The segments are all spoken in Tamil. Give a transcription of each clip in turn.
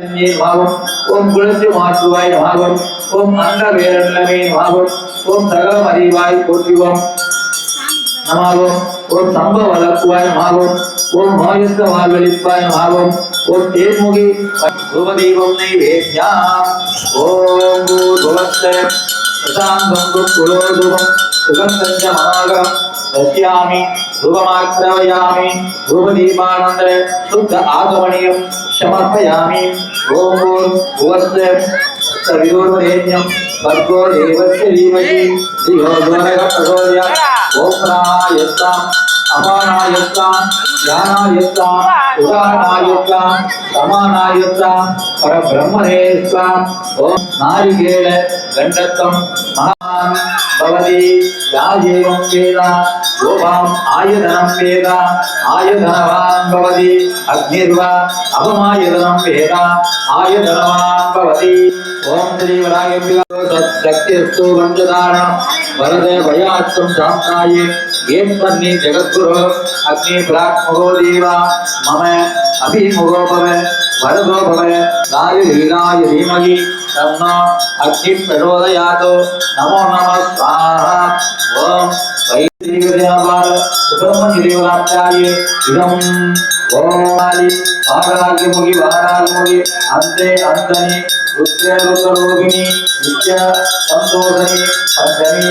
भावम, ओम गुणस्य महाशिवाय भावम, ओम अंडवेरण्यमे भावम, ओम सगमरीवाय कोटिवम नमावम ओम संभवलक्वाय भावम, ओम महायुक्त मार्गलिप्पाय भावम, ओम तेजमुगी ध्रुवदेवं नैवेद्याम। ओम भूर्भुवस्य प्रशांगं कुलोदुवं सुगन्धं च मनागम् पश्यामि ध्रुवमाक्रवयामि ध्रुवदीपानन्दे शुद्ध आगमनीयं समर्पयामि ॐ भुवस्य सविरोरेण्यं भर्गो देवस्य धीमहि धियो गोरगप्रचोदयात् ॐ प्राणायस्ताम् अपानायस्ताम् ध्यानायस्ताम् उदानायस्ताम् समानायस्ताम् परब्रह्मणे स्वाम् ॐ नारिकेळ गण्डत्वं महान् भवति याजेवं वेद गोपाम् आयतनं वेद आयतनवान् भवति अग्निर्वा अपमायतनं वेद आयतनवान् भवति ॐ श्री सत्यस्तु वञ्चदान वरदे भयात्वं शान्ताये येन्मन्ये जगद्गुरो अग्नि प्राक्मुखो மகோ தேவா மம அபிமுகோபவ வரதோபவ தாயுலீலாய தீமகி தன்னா அக்னி பிரசோதயாதோ நமோ நம ஸ்வாஹா ஓம் வைதீவதேவாபால சுப்பிரமணிய தேவராச்சாரியே இடம் ஓமாலி வாராகிமுகி வாராகிமுகி அந்தே அந்தனி ருத்ரே ருத்ரரூபிணி நித்ய சந்தோஷனி பஞ்சமி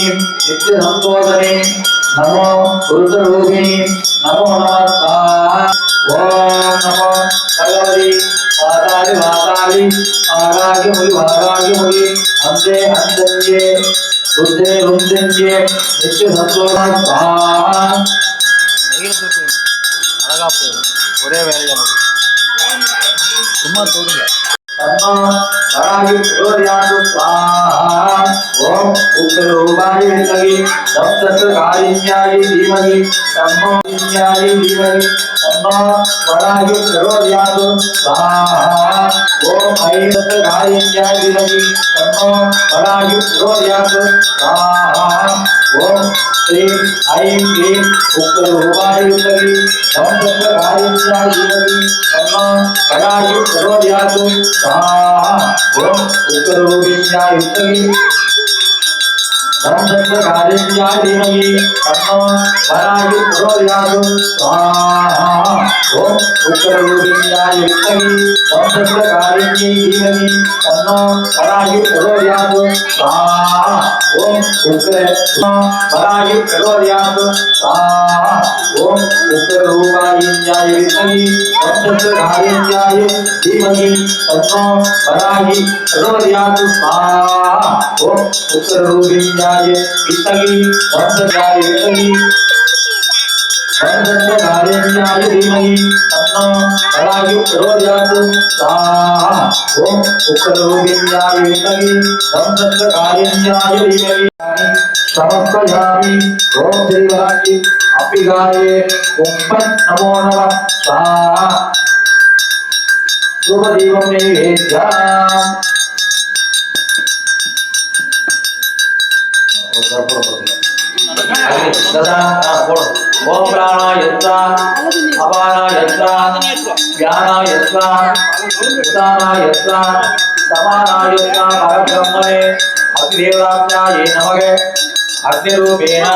శ్రీం నిత్యసంతోషని నమో పురుషరూపిణి నమో నమస్తా ఓం నమో భగవతి వాతాలి వాతాలి ఆరాగ్యములి వారాగ్యములి అంతే అంతే రుద్రే రుద్రించే నిత్య సంతోషం స్వాహ அழகா போதும் ஒரே வேலையா சும்மா தோடுங்க பத்மா வராகி பிரயோதியாசு சுவாஹா ஓ उग्ररूपाय विद्महे सप्तकारिण्याय धीमहि तन्नो विद्याय धीमहि तन्नो वराहि प्रचोदयातु स्वाहा ॐ ऐतत्कारिण्याय धीमहि तन्नो वराहि प्रचोदयातु स्वाहा ॐ श्रीं ऐं क्लीं उग्ररूपाय विद्महे सप्तकारिण्याय धीमहि तन्नो वराहि प्रचोदयातु स्वाहा ओम उग्ररूपिण्याय ओम चंद्रकारिण्यादि मयि तन्नो वरायु प्रयातु स्वाहा ओम उत्तररूपिण्याय विद्महि ओम चंद्रकारिण्यै धीमहि तन्नो वरायु प्रयातु स्वाहा ओम उत्तर वरायु प्रयातु स्वाहा ओम उत्तररूपायिन्याय विद्महि ओम चंद्रकारिण्याय धीमहि तन्नो वरायु प्रयातु स्वाहा ओम उत्तररूपिण्याय वंशजाय वितगी वंशजाय वितगी वंशजाय धीमहि तन्नो कलायु प्रचोदयात् स्वाहा ओम उक्तरोगिन्याय वितगी वंशजाय धीमहि समर्पयामि ओम देवाय अपिगाये कुम्भं नमो नमः। स्वाहा शुभदेवं निवेद्यामि ஓம் பிராணாயத்ரா அபானாயத்ரா வியானாயத்ரா உதானாயத்ரா சமானாயத்ரா பரபிரம்மணே அக்னிதேவதாத்யாயே நமக அக்னிரூபேண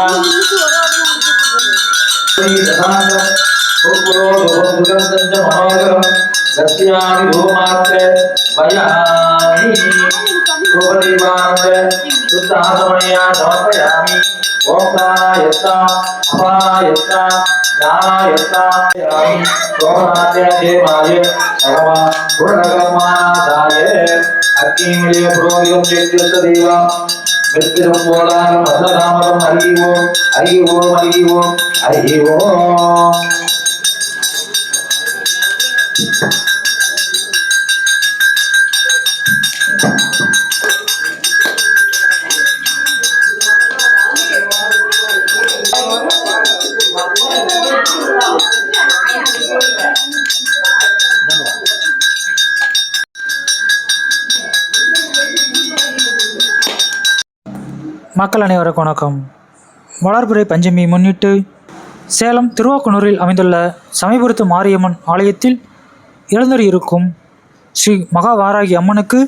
ஸ்ரீதசாங்கம் சுக்குரோ மனோகரம் தஸ்யாமி தூமாத்திர பயாமி ரூபதீபானந்த उत्साहसमया समर्पयामि ॐ प्राणायस्ता अपानायस्ता ज्ञानायस्ता सोमनाथ्य देवाय भगवा गुणकर्मानाथाय अग्निमिले पुरोगिरं चेत्यस्तदेव मृत्युरं बोलारं हसनामरं हरि ओम् हरि ओम् हरि ओम् हरि ओम् மக்கள் அனைவருக்கும் வணக்கம். வளர்புரை பஞ்சமி முன்னிட்டு சேலம் திருவாக்குனூரில் அமைந்துள்ள சமயபுரத்து மாரியம்மன் ஆலயத்தில் எழுந்தறி இருக்கும் ஸ்ரீ மகாவாராகி அம்மனுக்கு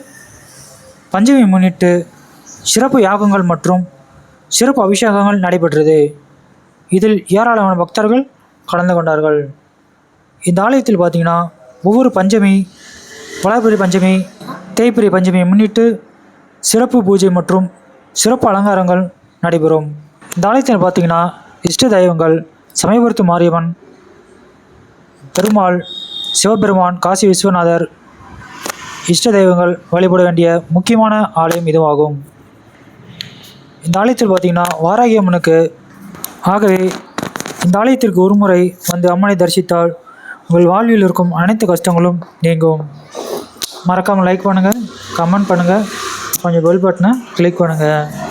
பஞ்சமி முன்னிட்டு சிறப்பு யாகங்கள் மற்றும் சிறப்பு அபிஷேகங்கள் நடைபெற்றது. இதில் ஏராளமான பக்தர்கள் கலந்து கொண்டார்கள். இந்த ஆலயத்தில் பார்த்தீங்கன்னா ஒவ்வொரு பஞ்சமி வளர்பிறை பஞ்சமி தேய்பிரி பஞ்சமியை முன்னிட்டு சிறப்பு பூஜை மற்றும் சிறப்பு அலங்காரங்கள் நடைபெறும். இந்த ஆலயத்தில் பார்த்தீங்கன்னா இஷ்ட தெய்வங்கள் சமயபுரத்து மாரியம்மன் பெருமாள் சிவபெருமான் காசி விஸ்வநாதர் இஷ்ட தெய்வங்கள் வழிபட வேண்டிய முக்கியமான ஆலயம் இதுவாகும். இந்த ஆலயத்தில் பார்த்தீங்கன்னா வாராகி அம்மனுக்கு ஆகவே இந்த ஆலயத்திற்கு ஒருமுறை வந்து அம்மனை தரிசித்தால் உங்கள் வாழ்வில் இருக்கும் அனைத்து கஷ்டங்களும் நீங்கும். மறக்காமல் லைக் பண்ணுங்கள் கமெண்ட் பண்ணுங்கள் கொஞ்சம் பெல் பட்டனை கிளிக் பண்ணுங்கள்